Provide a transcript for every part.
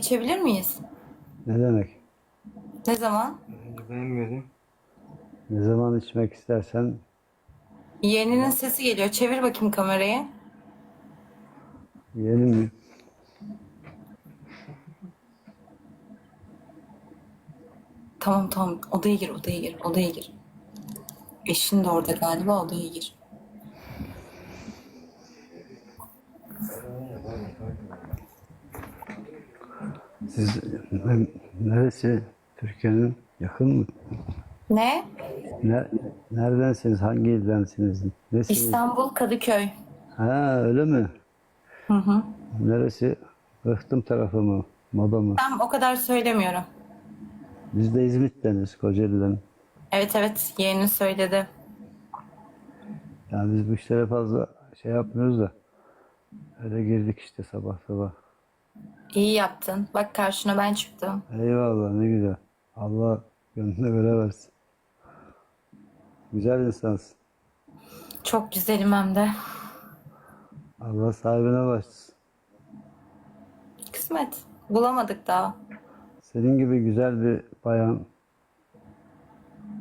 İçebilir miyiz? Ne demek? Ne zaman? Beğenmedim. Ne zaman içmek istersen Yeğeninin sesi geliyor. Çevir bakayım kamerayı. yiyelim mi? Tamam tamam. Odaya gir, odaya gir, odaya gir. Eşin de orada galiba, odaya gir. Siz ne- neresi? Türkiye'nin yakın mı? Ne? Ne, neredensiniz? Hangi ildensiniz? Nesiniz? İstanbul Kadıköy. Ha öyle mi? Hı hı. Neresi? Rıhtım tarafı mı? Moda mı? Tam o kadar söylemiyorum. Biz de İzmit'teniz, Kocaeli'den. Evet evet, yeğenin söyledi. Yani biz bu işlere fazla şey yapmıyoruz da. Öyle girdik işte sabah sabah. İyi yaptın. Bak karşına ben çıktım. Eyvallah ne güzel. Allah gönlüne göre versin. Güzel insansın. Çok güzelim hem de. Allah sahibine başlasın. Kısmet. Bulamadık daha. Senin gibi güzel bir bayan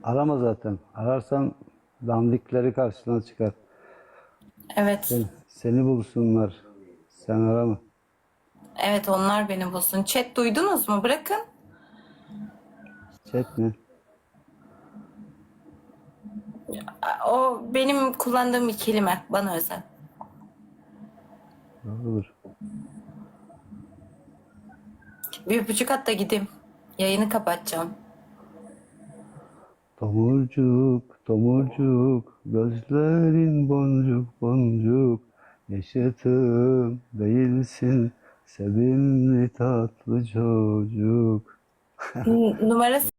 arama zaten. Ararsan dandikleri karşına çıkar. Evet. Sen- Seni bulsunlar. Sen arama. Evet onlar beni bulsun. Chat duydunuz mu? Bırakın. Chat mi? O benim kullandığım bir kelime. Bana özel. Olur. Bir at da gideyim. Yayını kapatacağım. Tomurcuk, tomurcuk, gözlerin boncuk boncuk, yaşatım değilsin, sevimli tatlı çocuk. N- numarası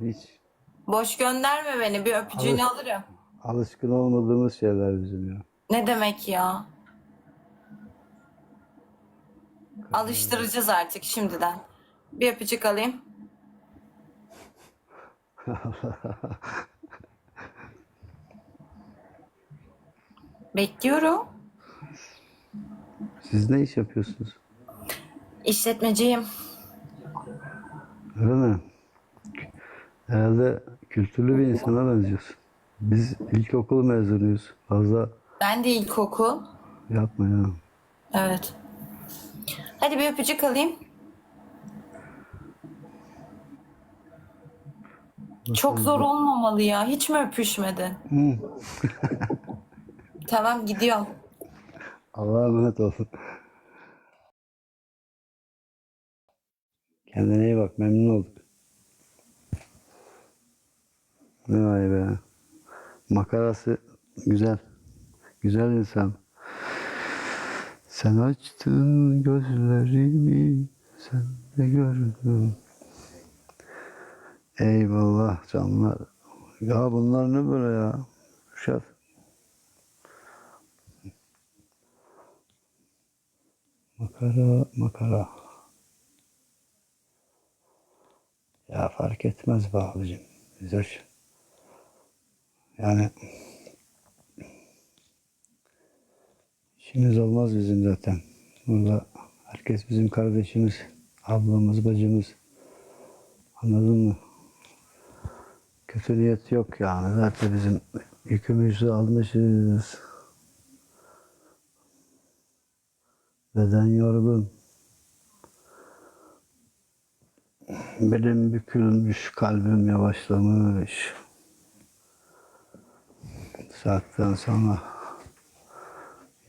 Hiç boş gönderme beni. Bir öpücüğünü alırım. alışkın olmadığımız şeyler bizim ya. Ne demek ya? Alıştıracağız artık şimdiden. Bir öpücük alayım. Bekliyorum. Siz ne iş yapıyorsunuz? İşletmeciyim. Öyle mi? Herhalde kültürlü bir insana benziyorsun. Biz ilkokul mezunuyuz. Fazla Ben de ilkokul. yapma ya. Evet. Hadi bir öpücük alayım. Çok zor olmamalı ya. Hiç mi öpüşmedin? Tamam gidiyorum. Allah'a emanet olun. Kendine iyi bak. Memnun olduk. Ne vay be. Makarası güzel. Güzel insan. Sen açtın gözlerimi, sen de gördüm. Eyvallah canlar. Ya bunlar ne böyle ya? Şef. Makara, makara. Ya fark etmez be abicim. Hoş. Yani işimiz olmaz bizim zaten. Burada herkes bizim kardeşimiz, ablamız, bacımız. Anladın mı? Kötü niyet yok yani. Zaten bizim yükümüzü almışız. Beden yorgun. Belim bükülmüş, kalbim yavaşlamış. Saatten sonra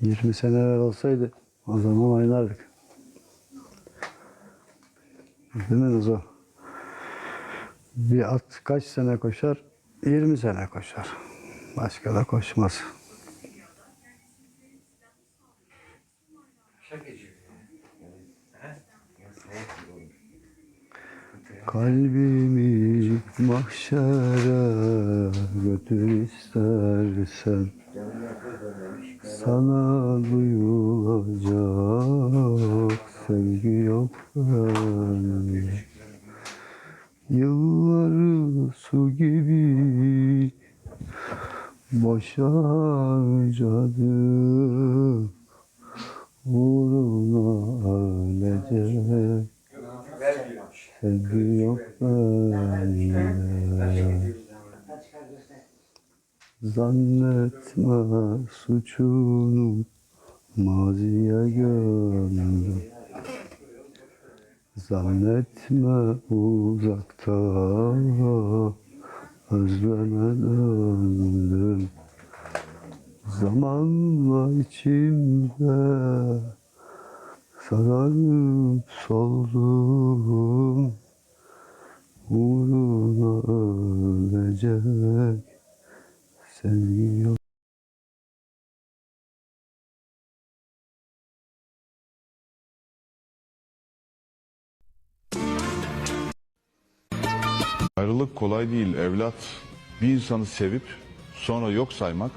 20 sene olsaydı o zaman oynardık. Değil mi Nazo? Bir at kaç sene koşar? 20 sene koşar. Başka da koşmaz. Kalbimi mahşere götür istersen Sana duyulacak sevgi yok bende. Yılları su gibi Boşa Uğruna ölecek Sevgi yok bende. Zannetme suçunu maziye gömdüm. Zannetme uzakta özleme döndüm. Zamanla içimde sararıp soldum Uğruna ölecek sevgi yok Ayrılık kolay değil evlat. Bir insanı sevip sonra yok saymak,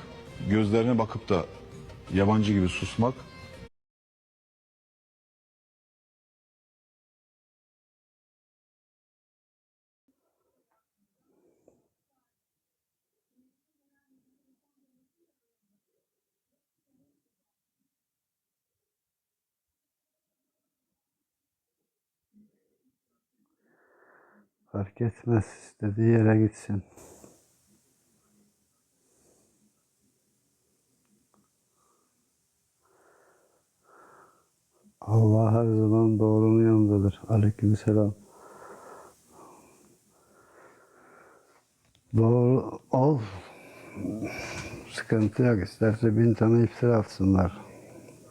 gözlerine bakıp da yabancı gibi susmak Fark etmez istediği yere gitsin. Allah her zaman doğrunun yanındadır. Aleykümselam. Doğru ol. Sıkıntı yok. İsterse bin tane iftira atsınlar.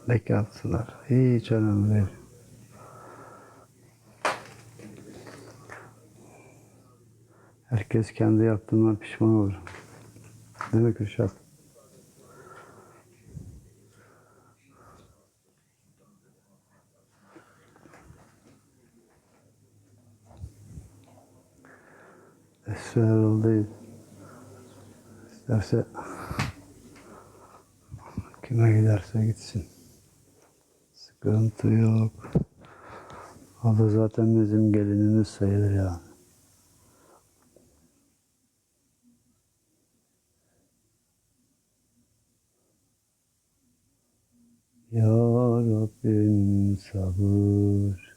Leke atsınlar. Hiç önemli değil. Herkes kendi yaptığından pişman olur. Değil mi Kürşat? Esra Erol değil. İsterse kime giderse gitsin. Sıkıntı yok. O da zaten bizim gelinimiz sayılır yani. Ya Rabbim sabır.